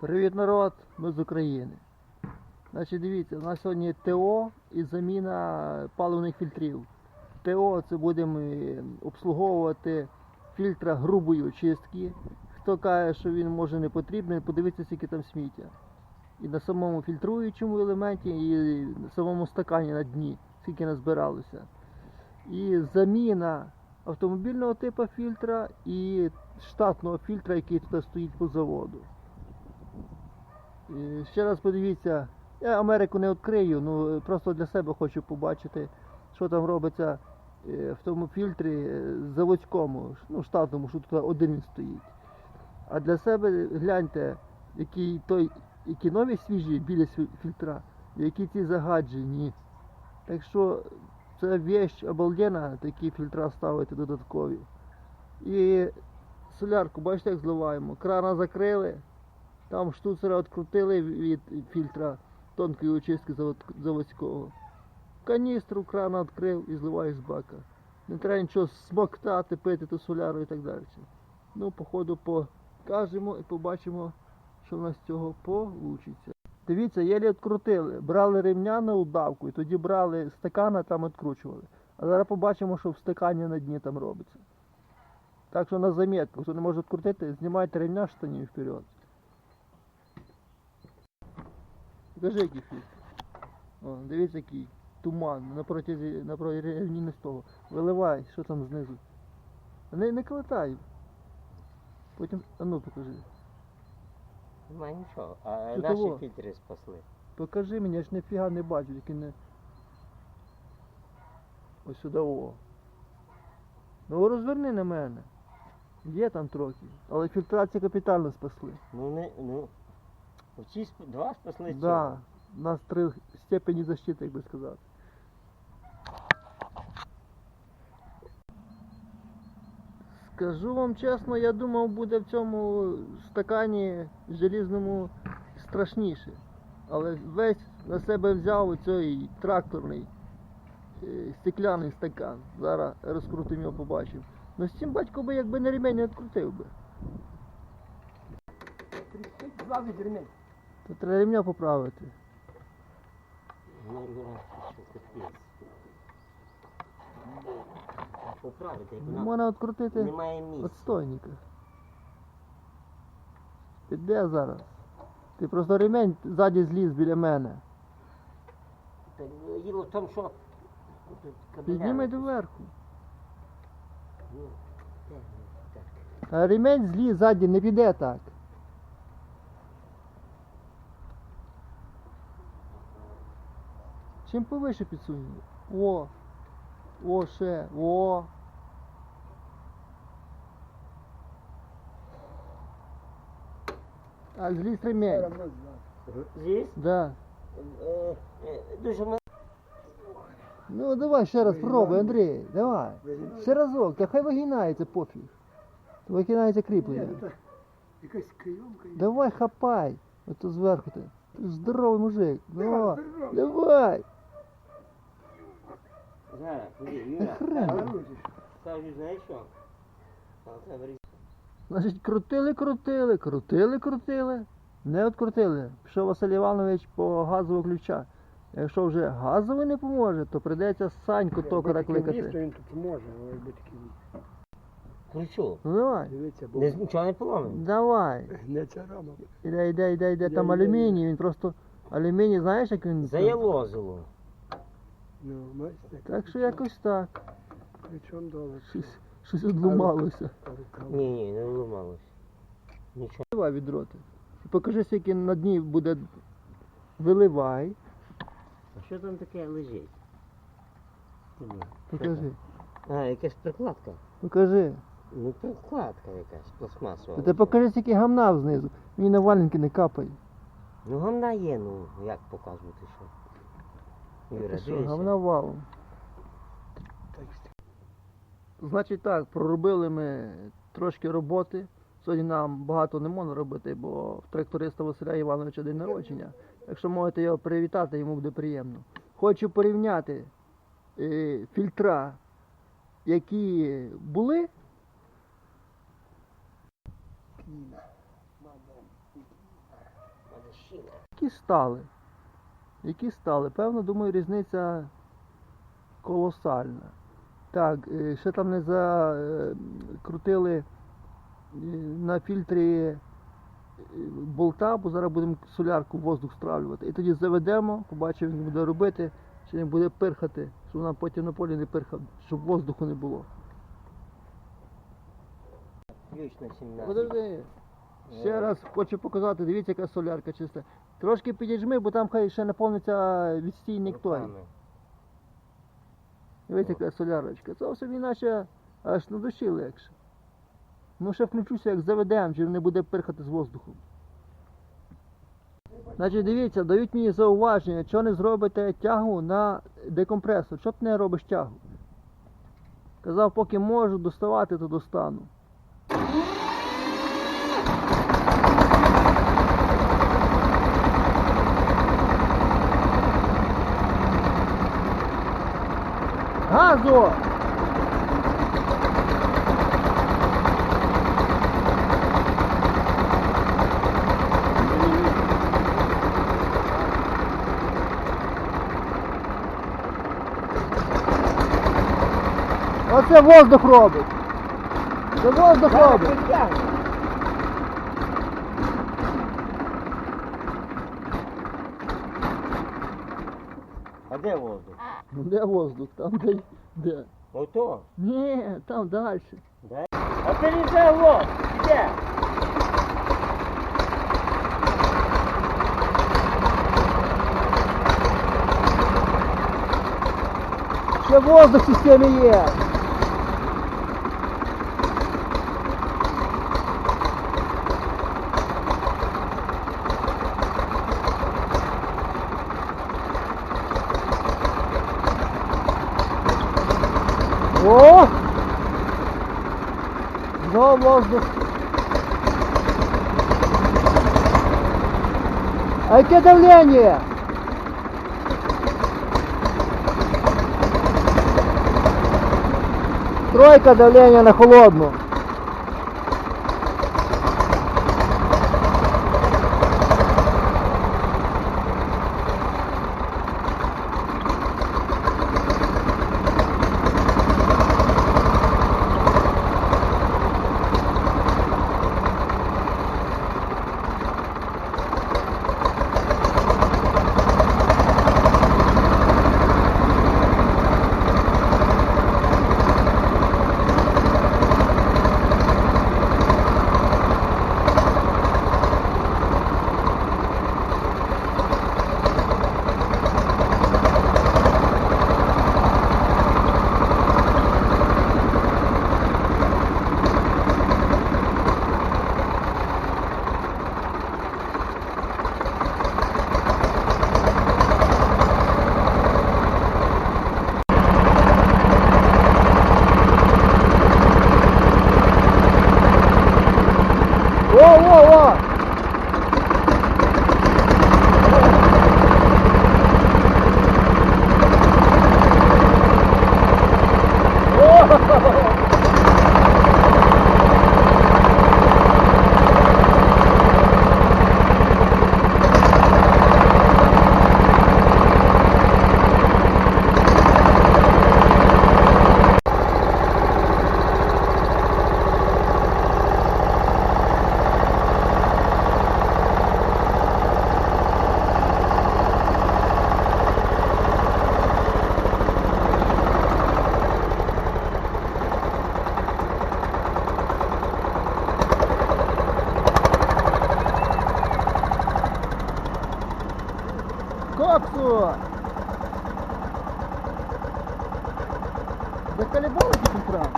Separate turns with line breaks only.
Привіт, народ! Ми з України. Значить, дивіться, у нас сьогодні ТО і заміна паливних фільтрів. ТО це будемо е, обслуговувати фільтра грубої очистки. Хто каже, що він може не потрібний, подивіться, скільки там сміття. І на самому фільтруючому елементі, і на самому стакані на дні, скільки назбиралося. І заміна автомобільного типу фільтра і штатного фільтра, який тут стоїть по заводу. І ще раз подивіться, я Америку не відкрию, ну просто для себе хочу побачити, що там робиться е, в тому фільтрі е, заводському, ну штатному, що тут один він стоїть. А для себе гляньте, які той, які нові свіжі сві- фільтра, які ці загаджені. Так що це вещь обалденна, такі фільтра ставити додаткові. І солярку, бачите, як зливаємо. Крана закрили, там штуцера відкрутили від фільтра тонкої очистки заводського. Каністру крана відкрив і зливаєш з бака. Не треба нічого смоктати, пити ту соляру і так далі. Ну, походу, покажемо і побачимо, що в нас з цього вийде. Дивіться, єлі відкрутили. Брали ремня на удавку і тоді брали стакана там відкручували. А зараз побачимо, що в стакані на дні там робиться. Так що на замітку, хто не може відкрутити, знімайте ремня штанів вперед. Покажи, який фільтр. О, дивіться, який туман напроти, напроти рівніни з того. Виливай, що там знизу. Не, не клетай. Потім, а ну покажи.
Нема нічого. А
Що
наші
того?
фільтри спасли.
Покажи мені, я ж ніфіга не бачу, тільки не. Ось сюди о. Ну розверни на мене. Є там трохи. Але фільтрацію капітально спасли.
Ну не, ну. Оці два спасли
Да. У нас три степені защити, як би сказати. Скажу вам чесно, я думав, буде в цьому стакані желізному страшніше. Але весь на себе взяв оцей тракторний е, стекляний стакан. Зараз розкрутимо його, побачимо. Ну з цим батько би якби не ремень не відкрутив би.
Злазить ремень.
То треба ремня поправити.
Поправити, як
можна відкрутити.
немає місця.
Отстойника. Ти де зараз? Ти просто ремень ззаді зліз біля мене.
Та Діло в тому, що тут кабеля
Піднімай доверху.
Ну, де? Так.
А ремень зліз ззаді не піде так. Чим повише підсунь? О! О, ще, о! А зліз ремень.
Равно злазить.
Здесь?
Да.
Е, е, Дуже мало.
Ну давай ще раз
Вигинай.
пробуй, Андрій, давай.
Вигинай.
Ще разок, та хай вигинається пофіг. Вигинається
Ні,
кріплення.
ну так, якась кайомка є.
Давай хапай. Ото зверху ти. Ти ж здоровий мужик. Ну,
Давай, здоровий.
давай.
Ходи,
Та
Юра.
ж.
Кажу, знаєш що?
Значить, крутили, крутили, крутили, крутили. Не відкрутили. Пішов Василь Іванович по газового ключа. Якщо вже газовий не поможе, то прийдеться Саньку токара кликати.
він тут може, але якби такий
Кручу.
Ну давай.
Дивіться, бо
Не, нічого не поламано.
Давай.
не ця рама.
Іде, іде, іде, іде. Там алюміній, він просто. Алюміній, знаєш, як він.
Заялозило.
Ну, бачите.
Так що якось так.
Причому долар.
Щось, щось одлумалося.
Ні, ні, не вламалось. Нічого.
Виливай відроти. І покажи, скільки на дні буде. Виливай.
А що там таке лежить? Диви.
Покажи.
А, якась прикладка.
Покажи.
Ну прикладка якась, пластмасова.
Та ти покажи, скільки гамна знизу. Він на валенки не капає.
Ну гамна є, ну як показувати що?
Що,
дивися.
валом. Значить так, проробили ми трошки роботи. Сьогодні нам багато не можна робити, бо в тракториста Василя Івановича день народження. Якщо можете його привітати, йому буде приємно. Хочу порівняти е, фільтра, які були. Які стали? Які стали? Певно, думаю, різниця колосальна. Так, е, ще там не закрутили на фільтрі е, болта, бо зараз будемо солярку в воздух стравлювати. І тоді заведемо, побачимо, він буде робити, чи не буде пирхати, щоб нам потім на полі не пирхав, щоб воздуху не було.
Ключ на 17.
Подожди. Ще раз хочу показати, дивіться, яка солярка чиста. Трошки підіжми, бо там хай ще наповниться відстійник той. Дивіться, яка солярочка. Це собі наче аж на душі легше. Ну ще включуся, як заведемо, чи не буде пирхати з воздухом. Значить, дивіться, дають мені зауваження, що не зробите тягу на декомпресор. Що ти не робиш тягу? Казав, поки можу доставати, то достану. Газу! Оце воздух робить. Це воздух робить.
А де воздух?
Ну де воздух? Там де. де?
Ото.
Ні, там далі.
Де? А лізе вот. Где?
Ще воздух в системі є. О! Знову воздух. А яке давлення? Тройка давлення на холодну. Коксу! Заколебалась центра?